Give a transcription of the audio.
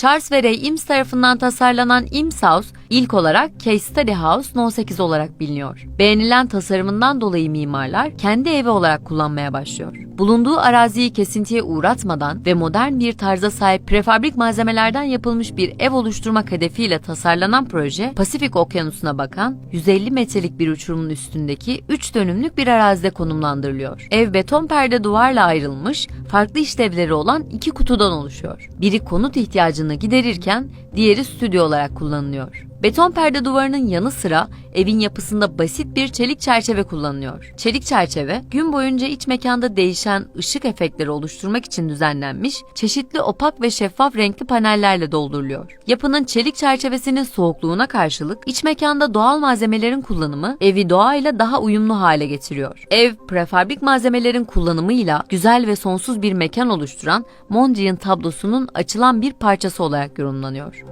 Charles ve Ray Eames tarafından tasarlanan Eames House ilk olarak Case Study House No 8 olarak biliniyor. Beğenilen tasarımından dolayı mimarlar kendi evi olarak kullanmaya başlıyor. Bulunduğu araziyi kesintiye uğratmadan ve modern bir tarza sahip prefabrik malzemelerden yapılmış bir ev oluşturmak hedefiyle tasarlanan proje, Pasifik Okyanusu'na bakan 150 metrelik bir uçurumun üstündeki 3 dönümlük bir arazide konumlandırılıyor. Ev beton perde duvarla ayrılmış, farklı işlevleri olan iki kutudan oluşuyor. Biri konut ihtiyacını giderirken diğeri stüdyo olarak kullanılıyor. Beton perde duvarının yanı sıra evin yapısında basit bir çelik çerçeve kullanılıyor. Çelik çerçeve gün boyunca iç mekanda değişen ışık efektleri oluşturmak için düzenlenmiş, çeşitli opak ve şeffaf renkli panellerle dolduruluyor. Yapının çelik çerçevesinin soğukluğuna karşılık iç mekanda doğal malzemelerin kullanımı evi doğayla daha uyumlu hale getiriyor. Ev prefabrik malzemelerin kullanımıyla güzel ve sonsuz bir mekan oluşturan Mondrian tablosunun açılan bir parçası olarak yorumlanıyor.